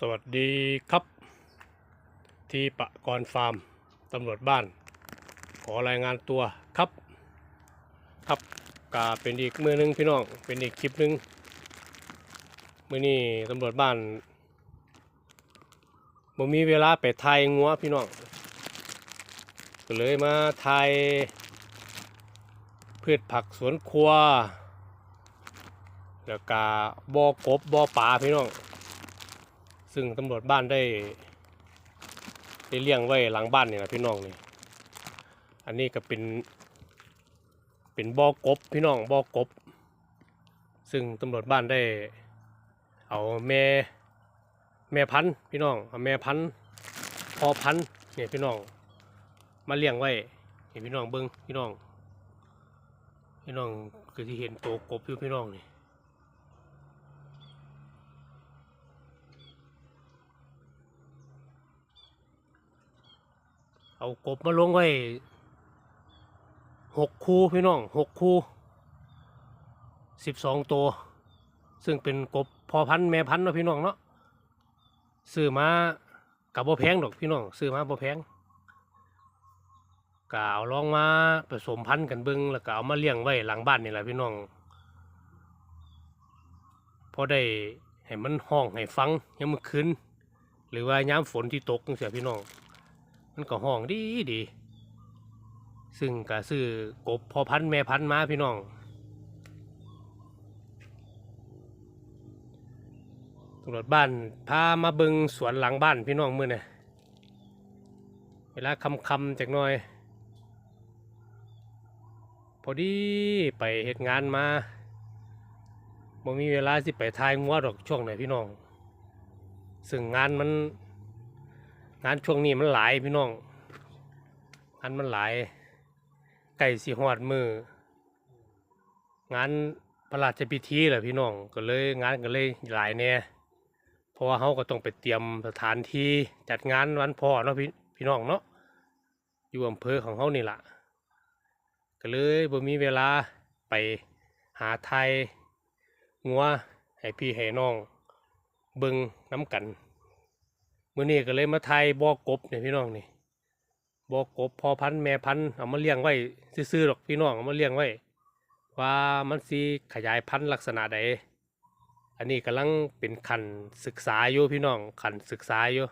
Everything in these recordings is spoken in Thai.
สวัสดีครับ ที่ปะกรฟาร์มตำรวจบ้าน ขอรายงานตัวครับ ครับกาเป็นอีกมือหนึงพี่น้องเป็นอีกคลิปหนึงมือนี้ตำรวจบ้านบ่มีเวลาไปไทยงัวพี่น้องก็เลยมาไทยพืชผักสวนครัว แล้วก็บ่อกบบ่อปลาพี่น้อง ซึ่งตำรวจบ้านได้ได้เลี้ยงไว้หลังบ้านนี่นะพี่น้องนี่อันนี้ก็เป็น เป็นบ่อกบพี่น้องบ่อกบ ซึ่งตำรวจบ้านได้ เอาแม่แม่พันธุ์พี่น้องเอาแม่พันธุ์พอพันธุ์เนี่ยพี่น้องมาเลี้ยงไว้เนี่พี่น้องเบิ้งพี่น้อง พี่น้องคือที่เห็นโตวกบอยู่พี่น้องนี่ เอากบมาลงไว้หกคู่พี่น้องหกคู่สิบสองตัว ซึ่งเป็นกบพอพันธ์แม่พันธ์เนาะพี่น้องเนาะซื้อมากับบ่แพงดอกพี่น้องซื้อมาบ่แพงก็เอาลองมาผสมพันธุ์กันเบิ่งแล้วก็เอามาเลี้ยงไว้หลังบ้านนี่แหละพี่น้องพอได้ให้มันห้องให้ฟังยามมื้อคืนหรือว่ายามฝนที่ตกจังซี่พี่น้อง มันก็ห้องดีดี ซึ่งก็ซื้อกบพอพันธ์แม่พันธ์มาพี่น้องตำรวจบ้านพามาเบิงสวนหลังบ้านพี่น้องมือเนี่ยเวลาคำคำจากน่อย พอดีไปเหตุงานมาบ่มีเวลาสิไปทายงัวดอกช่วงไหนพี่น้อง ซึ่งงานมัน งานช่วงนี้มันหลายพี่น้องงานมันหลายไก่สีหอดมืองานพระราชพิธีแหละพี่น้องก็เลยงานก็เลยหลายแน่เพราะว่าเขาก็ต้องไปเตรียมสถานที่จัดงานวันพ่อเนาะพี่พี่น้องเนาะอยู่อำเภอของเขานี่แหละก็เลยบ่มีเวลาไปหาไทยงัวให้พี่ให้น้องเบิงน้ำกัน มื่อนี้ก็เลยมาไทยบอกบเนี่ยพี่น้องนี่บอกบพอพันธุ์แม่พันธุ์เอามาเลี้ยงไว้ซื่อๆหรอกพี่น้องเอามาเลี้ยงไว้ ว่ามันสิขยายพันธุ์ลักษณะใดอันนี้กำลังเป็นขันศึกษาอยู่พี่น้องขันศึกษาอยู่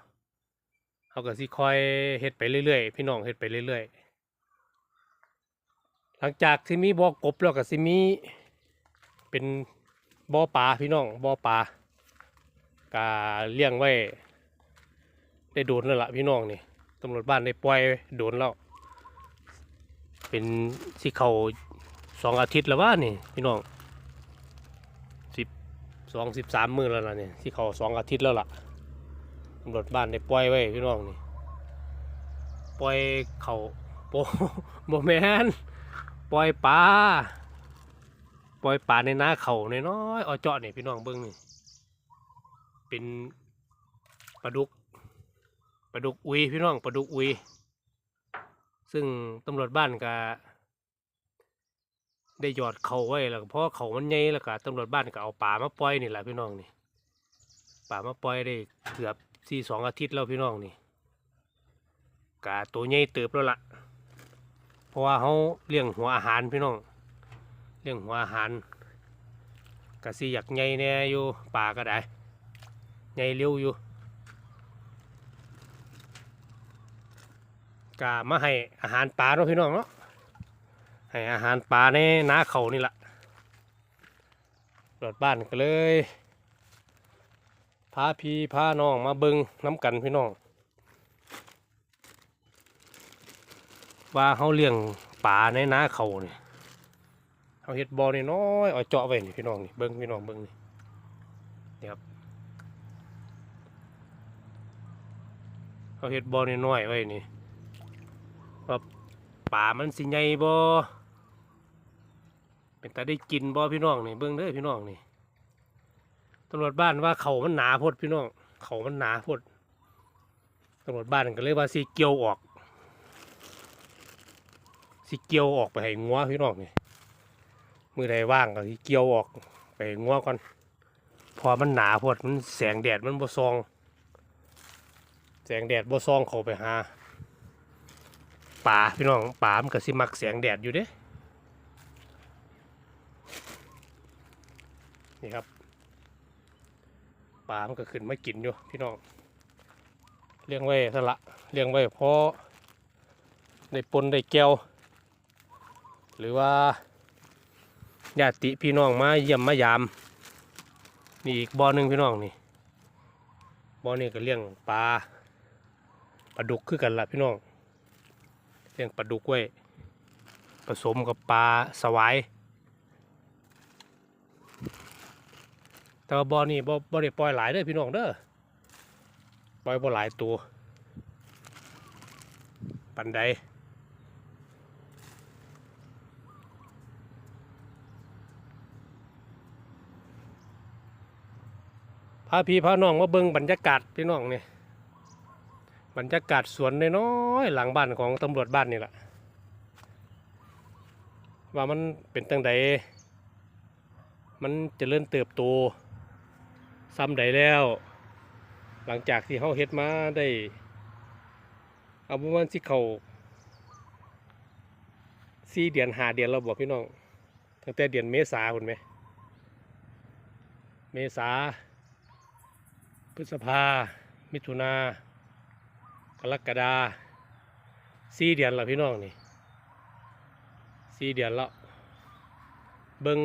เขาก็สิคอยเฮ็ดไปเรื่อยๆพี่น้องเฮ็ดไปเรื่อยๆหลังจากที่มีบ่อกบแล้วก็สิมีเป็นบ่อปลาพี่น้องบ่อปลากาเลี้ยงไว้ ได้โดนแล้วล่ะพี่น้องนี่ตำรวจบ้านได้ปล่อยโดนแล้ว เป็นสิเขาสองอาทิตย์แล้วว่านี่พี่น้องสิบสองสิบสามมือแล้วล่ะนี่ที่เขาสองอาทิตย์แล้วล่ะตำรวจบ้านได้ปล่อยไว้พี่น้องนี่ปล่อยเขาโปโมแมนปล่อยปลาปล่อยปลาในนาเขาน้อยๆเอเจาะนี่พี่น้องเบิ้งนี่เป็นปลาดุก ลาดุกอุยพี่น้องปลาดุกอุย ซึ่งตำรวจบ้านก็ได้หยอดเขาไว้แล้วเพราะเขามันใหญ่แล้วก็ตำรวจบ้านก็เอาป่ามาปล่อยนี่แหละพี่น้องนี่ป่ามาปล่อยได้เกือบสี่สองอาทิตย์แล้วพี่น้องนี่กาตัวใหญ่เติบแล้วล่ะ เพราะว่าเขาเลี้ยงหัวอาหารพี่น้องเลี้ยงหัวอาหารกะสิอยากใหญ่แน่อยู่ป่าก็ได้ใหญ่เร็วอยู่ กามาให้อาหารปลาเนาะพี่น้องเนาะให้อาหารปลาในนาเขานี่แหละรถบ้านก็เลยพาพี่พาน้องมาเบิงน้ำกันพี่น้อง ว่าเขาเลี้ยงปลาในนาเขาเนี่ยเขาเห็ดบอนี่น้อยเอาเจาะไว้นี่พี่น้องนี่เบิงพี่น้องเบิงนี่นี่ครับเขาเห็ดบอนี่น้อยไว้นี่ ป่ามันสิใหญ่บ่เป็นตาได้กินบ่พี่น้องนี่เบิ่งเด้อพี่น้องนี่ตำรวจบ้านว่าเขามันหนาพดพี่น้องเขามันหนาพดตำรวจบ้านก็เลยว่าสิเกียวออกสิเกียวออกไปให้งัวพี่น้องนี่มือใดว่างก็สิเกียวออกไปให้งัวก่อนพอมันหนาพดมันแสงแดดมันบ่ซอง แสงแดดบ่ซองเข้าไปหา ป่าพี่น้องป่ามันก็สิมักแสงแดดอยู่เด้นี่ครับป่ามันก็ขึ้นมากินอยู่พี่น้องเลี้ยงไว้ซะละเลี้ยงไว้เพราะได้ปนได้แก้ว หรือว่าญาติพี่น้องมาเยี่ยมมายามนี่อีกบ่อหนึ่งพี่น้องนี่บ่อนี้ก็เลี้ยงปลาปลาดุกคือกันละพี่น้อง เลี้ยงปลาดุกไว้ผสมกับปลาสวาย แต่ว่าบ่อนี้บ่บ่ได้ปล่อยหลายเด้อพี่น้องเด้อปล่อยบ่หลายตัวปันใดพาพี่พาน้องมาเบิ่งบรรยากาศพี่น้องเนี่ย บรรยากาศสวนน้อยๆหลังบ้านของตำรวจบ้านนี่แหละว่ามันเป็นตั้งใดมันเจะเริ่มเติบโตซ้ำใดแล้ว หลังจากที่เขาเฮ็ดมาได้เอาประมาณที่เขาสี่เดือนหาเดือนเราบอกพี่น้อง ตั้งแต่เดือนเมษาคุณไหม เมษาพฤษภา มิถุนา กรกฎาสี่เดือนแล้วพี่น้องนี่สี่เดือนแล้วเบิง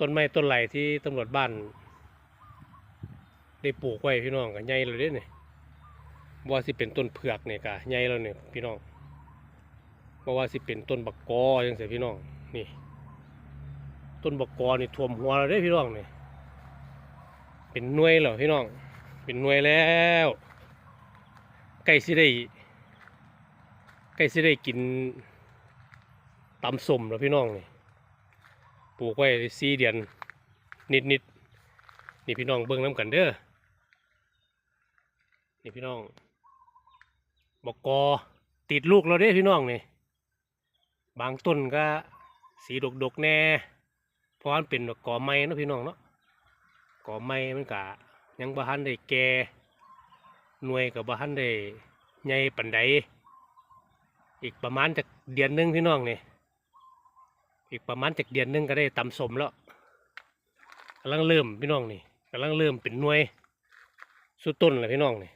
ต้นไม้ต้นไหลที่ตำรวจบ้าน ได้ปลูกไว้พี่น้องก็ใหญ่เลยเด้นี่บ่ว่าสิเป็นต้นเผือกเนี่ยก็ใหญ่แล้วเนี่ยพี่น้องบ่ว่าสิเป็นต้นบักกอจังซี่พี่น้องนี่ ต้นบักกอนี่ท่วมหัวเราได้พี่น้องนี่เป็นหน่วยแล้วพี่น้อง เป็นหน่วยแล้ว ใกล้สิได้ใกล้สิได้กินตำสมแล้วพี่น้องนี่ปลูกไว้สี่เดือนนิดนิดนี่พี่น้องเบิ่งน้ำกันเด้อนี่พี่น้องบอกกอติดลูกเราเด้พี่น้องนี่บางต้นก็สีดกดกแน่เพราะมันเป็นกอไม้นะพี่น้องเนาะก็ไม่มันกะยังบ่ทันได้แก่ หน่วยกับบ่ทันได้ใหญ่ปานใดอีกประมาณจากเดือนหนึงพี่น้องนี่อีกประมาณจากเดือนหนึงก็ได้ตำสมแล้วกำลังเริ่มพี่น้องนี่กำลังเริ่มเป็นหน่วยสุดต้นเลยพี่น้องนี่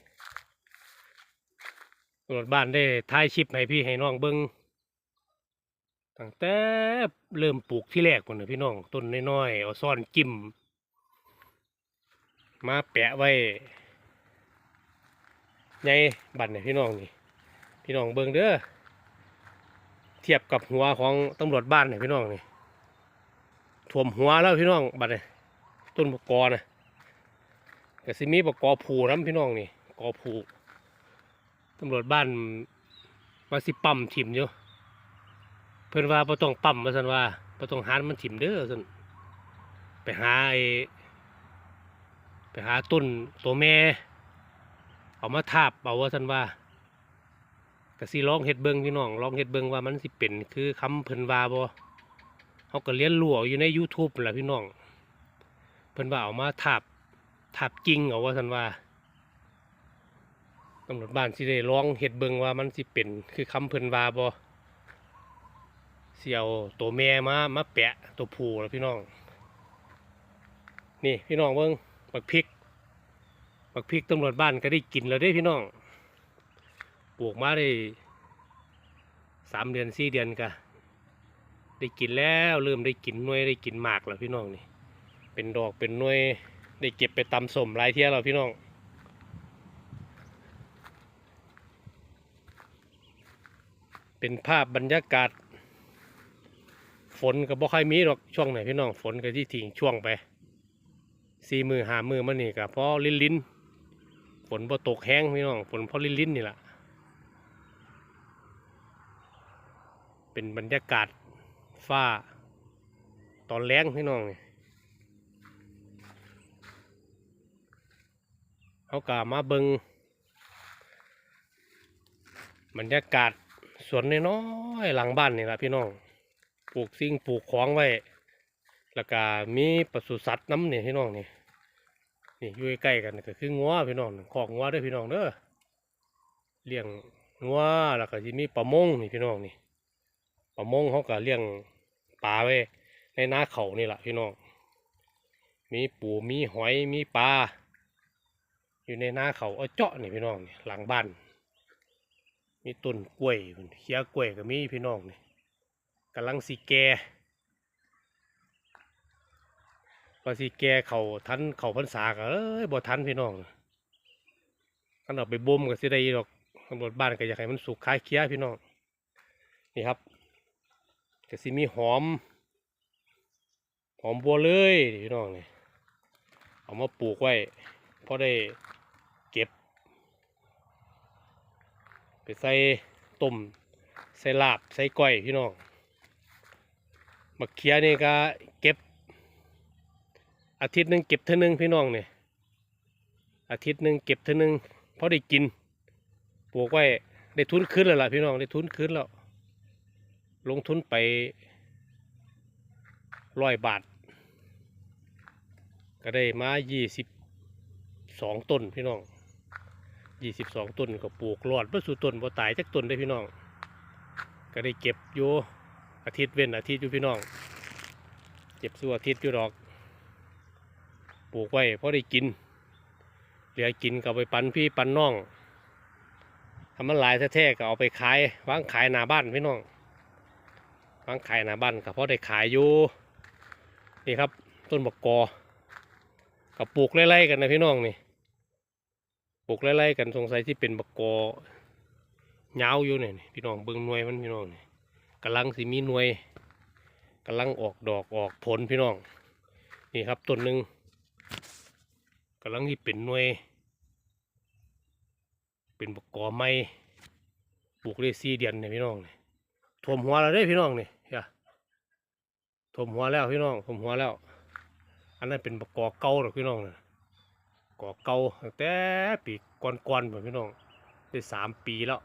รถบ้านได้ท้ายชิปให้พี่ให้น้องเบิ้งตั้งแต่เริ่มปลูกที่แรกคนนะพี่น้องต้นน้อยๆเอาซ่อนจิ้มมาแปะไว้ ในบัตรเนี่ยพี่น้องนี่พี่น้องเบิ่งเด้อเทียบกับหัวของตำรวจบ้านเนี่ยพี่น้องนี่ถ่วมหัวแล้วพี่น้องบัตรเนี่ยต้นบกกอนะกสิมีบกกอผูน้ำพี่น้องนี่กอผูตำรวจบ้านมาสิปั๊มถิ่มอยู่เพิ่อนว่าบ่ต้องปั๊มมาสันว่าบ่ต้องหานมันถิ่มเด้อสันไปหาไอ้ไปหาต้นตัวแม่ เอามาทาบเอาว่าท่านว่ากสิลองเฮ็ดเบิงพี่น้องลองเฮ็ดเบิงว่ามันสิเป็นคือคำเพิ่นว่าบ่เขาก็เรียนรู้เอยู่ใน YouTube นั่นแหละพี่น้อง เพิ่นว่าเอามาทาบทาบจริงเอาว่าท่านว่าตำรวจบ้านสิได้ลองเฮ็ดเบิงว่ามันสิเป็นคือคำเพิ่นว่าบ่สิเอาตัวแม่มามาแปะตัวผู้แล้วพี่น้อง นี่พี่น้องเบิ่งบักพริก บักพริกตำรวจบ้านก็ได้กินแล้วได้พี่น้อง ปลูกมาได้สามเดือนสี่เดือนก็ได้กินแล้วเริ่มได้กินหน่วยได้กินหมากแล้วพี่น้องนี่ เป็นดอกเป็นหน่วยได้เก็บไปตำสมหลายเที่ยแล้วพี่น้องเป็นภาพบรรยากาศ ฝนก็บ่ค่อยมีหรอกช่วงไหนพี่น้องฝนก็ที่ทิ้งช่วงไปสี่มือหามือมันนี่กับพอลิ้นลิ้น ฝนพอตกแห้งพี่น้องฝนพอลิ้นลิ้นนี่แหละเป็นบรรยากาศฟ้า ตอนแรงพี่น้องนี่เขากามาเบิงบรรยากาศสวนน้อยหลังบ้านนี่แหละพี่น้องปลูกสิ่งปลูกของไว้ แล้วก็มีปศุสัตว์น้ำเนี่ยพี่น้องนี่ นี่อยู่ใกล้ๆกันก็คืองัวพี่น้องขอกงัวด้อพี่น้องเด้อเลี้ยงงัวแล้วก็สิมีปลามงนี่พี่น้องนี่ปลามงเขาก็เลี้ยงปลาไว้ในนาเขานี่แหละพี่น้องมีปูมีหอยมีปลาอยู่ในนาเขาเอาเจาะนี่พี่น้องนี่หลังบ้าน มีต้นกล้วยเขียกล้วยก็มีพี่น้องนี่กำลังสีแก่ พอสีแกเขาทันเขาพรรษาก็เอ้ยบ่ทันพี่น้องกันเอาไปบ่มก็สิได้ดอกตำรวจบ้านก็อยากให้มันสุกคล้ายเคี้ยพี่น้องนี่ครับก็สิมีหอม หอมบัวเลยพี่น้องนี่เอามาปลูกไว้พอได้เก็บ ไปใส่ต้มใส่ลาบใส่ก้อยพี่น้องมักเขียนี่ก็เก็บ อาทิตย์หนึ่งเก็บเท่านึงพี่น้องเนี่ยอาทิตย์หนึ่งเก็บเท่านึงเพอได้กินปลูกไว้ได้ทุนขึ้นแล้วล่ะพี่น้องได้ทุนขึ้นแล้ว ลงทุนไปร้อยบาท ก็ได้มายี่สิบสองต้นพี่น้องยี่สิบสองต้นก็ปลูกรอดเพื่อสู่ต้นบ่ตายจักต้นได้พี่น้อง ก็ได้เก็บอยู่อาทิตย์เว้นอาทิตย์อยู่พี่น้อง เก็บสู่อาทิตย์อยู่ดอก ปลูกไว้เพอได้กิน เหลือกินก็ไปปันพี่ปันน้องทำมันหลายแท้ๆก็เอาไปขายวางขายหน้าบ้านพี่น้องวางขายหน้าบ้านก็เพอได้ขายอยู่นี่ครับ ต้นบักกอกับปลูกไล่ๆกันนะพี่น้องนี่ปลูกไล่ๆกันสงสัยที่เป็นบักกอยาวอยู่เนี่ยพี่น้องเบิ่งหน่วยมันพี่น้องนี่กำลังสิมีหน่วยกำลังออกดอกออกผลพี่น้อง นี่ครับต้นหนึ่งำลังที่เป็นหน่วย เป็นบักกอไม้ปลูกได้สี่เดือนเนี่ยพี่น้องเนี่ท่วมหัวแล้วได้พี่น้องนี่เฮ้ยท่วมหัวแล้วพี่น้องท่วมหัวแล้ว อันนั้นเป็นบักกอเก่าหรอกพี่น้องเนะก่อเก่าตั้งแต่ปีก่อนๆผมพี่น้องได้สามปีแล้ว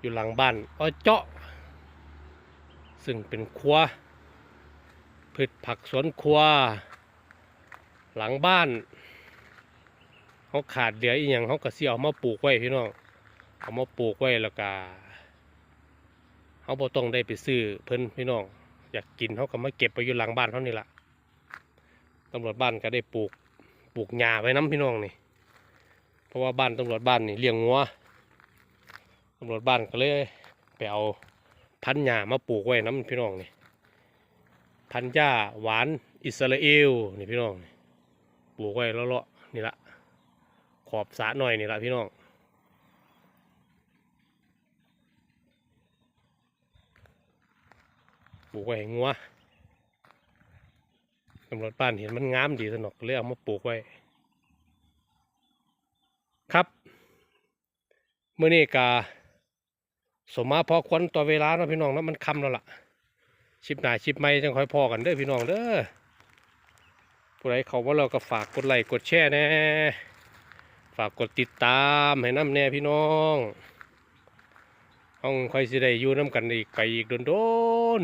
อยู่หลังบ้านอ้อเจาะ ซึ่งเป็นครัวพืชผักสวนครัว หลังบ้านเขาขาดเหลืออีกอย่างเขาก็เสียเอามาปลูกไว้พี่น้องเอามาปลูกไว้แล้วก็เขาบ่ต้องได้ไปซื้อเพิ่นพี่น้องอยากกินเขาก็มาเก็บไปอยู่หลังบ้านเขานี่ละตำรวจบ้านก็ได้ปลูกปลูกหญ้าไว้น้ำพี่น้องนี่ เพราะว่าบ้านตำรวจบ้านนี่เลี้ยงงัวตำรวจบ้านก็เลยไปเอา พันหญ้ามาปลูกไว้น้ำพี่น้องนี่พันหญ้าหวานอิสราเอลนี่พี่น้องนี่ปลูกไว้เลาะๆนี่ละขอบสระหน่อยนี่ละพี่น้องปลูกไว้งัวตำรวจบ้านเห็นมันงามดีสนอกเลยเอามาปลูกไว้ ครับเมื่อนี้กา สมมาพอควนต่อเวลาเนาะพี่น้องเนาะมันคำแล้วล่ะชิปหนาชิปไม่จังค่อยพอกันเด้อพี่น้องเด้อผู้ใดเขาว่าเราก็ฝากกดไลค์กดแชร์แน่ฝากกดติดตามให้น้ำแน่พี่น้องห้องค่อยสิได้อยู่น้ำกันอีกไปอีกโดน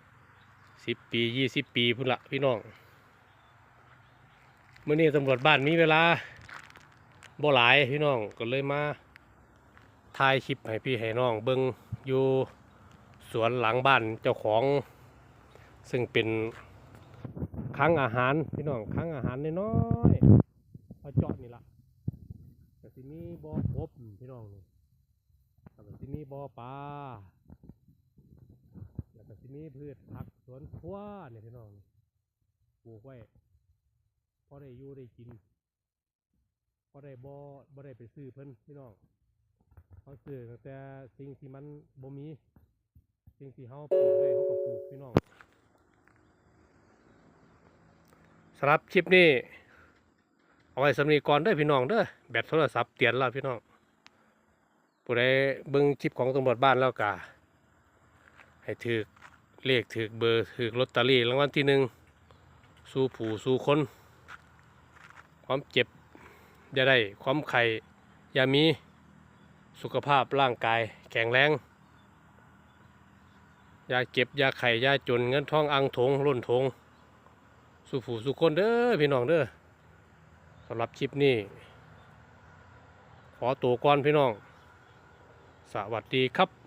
ๆสิบปียี่สิบปีพุ่นละพี่น้องเมื่อนี้ตำรวจบ้านมีเวลาบ่หลายพี่น้องก็เลยมา ถ่ายคลิปให้พี่ให้น้องเบิงอยู่สวนหลังบ้านเจ้าของ ซึ่งเป็นครั้งอาหารพี่น้องครั้งอาหารน้อยๆเอาจาะนี่ละแต่ที่นี่บ่อกบพี่น้องนี่แล้วก็ที่นี่บ่อปลาแล้วก็ที่นี่พืชผักสวนครัวเนี่ยพี่น้องปลูกไว้พอได้อยู่ได้กินพอได้บ่อบ่ได้ไปซื้อเพิ่นพี่น้อง เขาซื้อตั้งแต่สิ่งที่มันบ่มี สิ่งที่เขาปลูกได้เขาก็ปลูกพี่น้องสำหรับคลิปนี้ เอาไว้สำนีก่อนเด้อพี่น้องเด้อแบตโทรศัพท์เตียนแล้วพี่น้องผู้ใดเบิ่งคลิปของตำรวจบ้านแล้วกาให้ถือเลขถือเบอร์ถือลอตเตอรี่รางวัลที่หนึ่งสู่ผู้สู่คน ความเจ็บอย่าได้ความไข่อย่ามี สุขภาพร่างกายแข็งแรงอย่าเก็บอย่าไข่อย่าจนเงินทองอังทงล้นทงสุผูสุคนเด้อพี่น้องเด้อสำหรับคลิปนี้ ขอตัวก่อนพี่น้อง สวัสดีครับ